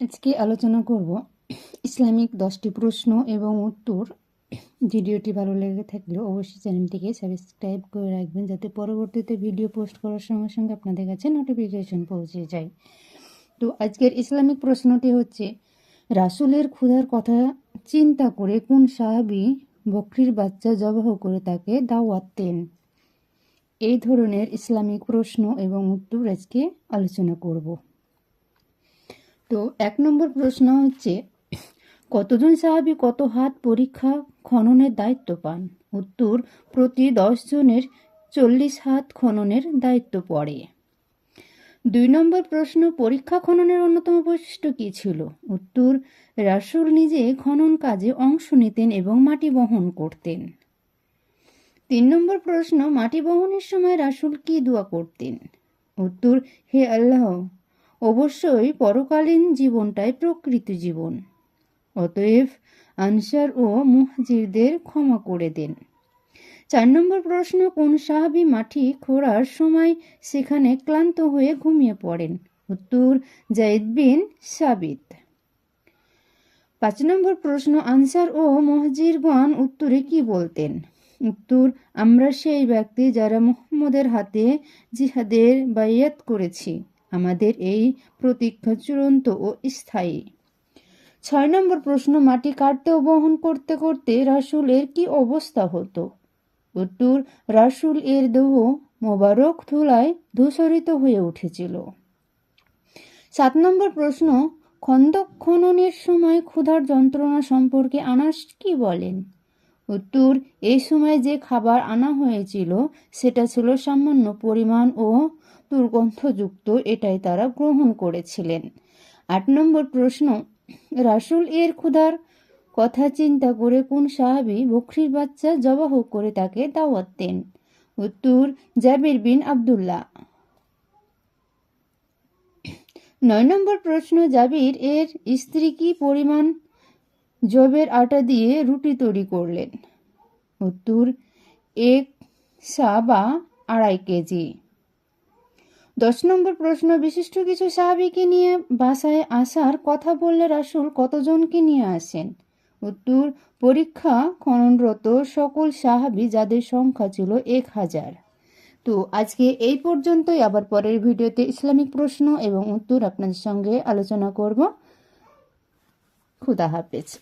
আজকে আলোচনা করব ইসলামিক দশটি প্রশ্ন এবং উত্তর। ভিডিওটি ভালো লেগে থাকলে অবশ্যই চ্যানেলটিকে সাবস্ক্রাইব করে রাখবেন যাতে পরবর্তীতে ভিডিও পোস্ট করার সঙ্গে সঙ্গে আপনাদের কাছে নোটিফিকেশন পৌঁছে যায়। তো আজকের ইসলামিক প্রশ্নটি হচ্ছে, রাসূলের ক্ষুধার কথা চিন্তা করে কোন সাহাবী বকরির বাচ্চা জবাহ করে তাকে দাওয়াত দেন? এই ধরনের ইসলামিক প্রশ্ন এবং উত্তর আজকে আলোচনা করব। তো এক নম্বর প্রশ্ন হচ্ছে, কতজন সাহাবী কত হাত পরীক্ষা খননের দায়িত্ব পান? উত্তর, প্রতি জনের চল্লিশ হাত খননের দায়িত্ব পড়ে। দুই নম্বর প্রশ্ন, পরীক্ষা খননের অন্যতম বৈশিষ্ট্য কী ছিল? উত্তর, রাসূল নিজে খনন কাজে অংশ নিতেন এবং মাটি বহন করতেন। তিন নম্বর প্রশ্ন, মাটি বহনের সময় রাসূল কি দোয়া করতেন? উত্তর, হে আল্লাহ অবশ্যই পরকালীন জীবনটাই প্রকৃত জীবন। অতএব আনসার ও মুহাজিরদের ক্ষমা করে দেন। চার নম্বর প্রশ্ন, কোন সাহাবী মাটি খোঁড়ার সময় সেখানে ক্লান্ত হয়ে ঘুমিয়ে পড়েন? উত্তর জাইদ বিন সাবিত। পাঁচ নম্বর প্রশ্ন, আনসার ও মহাজিরগণ উত্তরে কি বলতেন? উত্তর, আমরা সেই ব্যক্তি যারা মুহাম্মদের হাতে জিহাদের বাইয়াত করেছি। আমাদের এই প্রতীক্ষা চূড়ান্ত ও স্থায়ী। ছয় নম্বর প্রশ্ন, মাটি কাটতে ও বহন করতে করতে রাসূলের কি অবস্থা হতো? উত্তর, রাসূল এর দেহ মোবারক ধুলায় ধূসরিত হয়ে উঠেছিল। সাত নম্বর প্রশ্ন, খন্দক খননের সময় ক্ষুধার যন্ত্রণা সম্পর্কে আনাস কি বলেন? উত্তর এই সময় যে খাবার আনা হয়েছিল, সেটা ছিল সামান্য পরিমাণ ও দুর্গন্ধযুক্ত, এটাই তারা গ্রহণ করেছিলেন। আট নম্বর প্রশ্ন, রাসূল এর ক্ষুধার কথা চিন্তা করে কোন সাহাবী বকরির বাচ্চা জবাহ করে তাকে দাওয়াত দেন? উত্তর, জাবির বিন আব্দুল্লাহ। নয় নম্বর প্রশ্ন, জাবির এর স্ত্রী কি পরিমাণ জবের আটা দিয়ে রুটি তৈরি করলেন। উত্তর, এক সা বা আড়াই কেজি। দশ নম্বর প্রশ্ন, বিশিষ্ট কিছু সাহাবিকে নিয়ে বাসায় আসার কথা বললে রাসূল কতজনকে নিয়ে আসেন? উত্তর, পরীক্ষা খননরত সকল সাহাবি যাদের সংখ্যা ছিল এক হাজার। তো আজকে এই পর্যন্তই। আবার পরের ভিডিওতে ইসলামিক প্রশ্ন এবং উত্তর আপনাদের সঙ্গে আলোচনা করব। খুদা হাফেজ।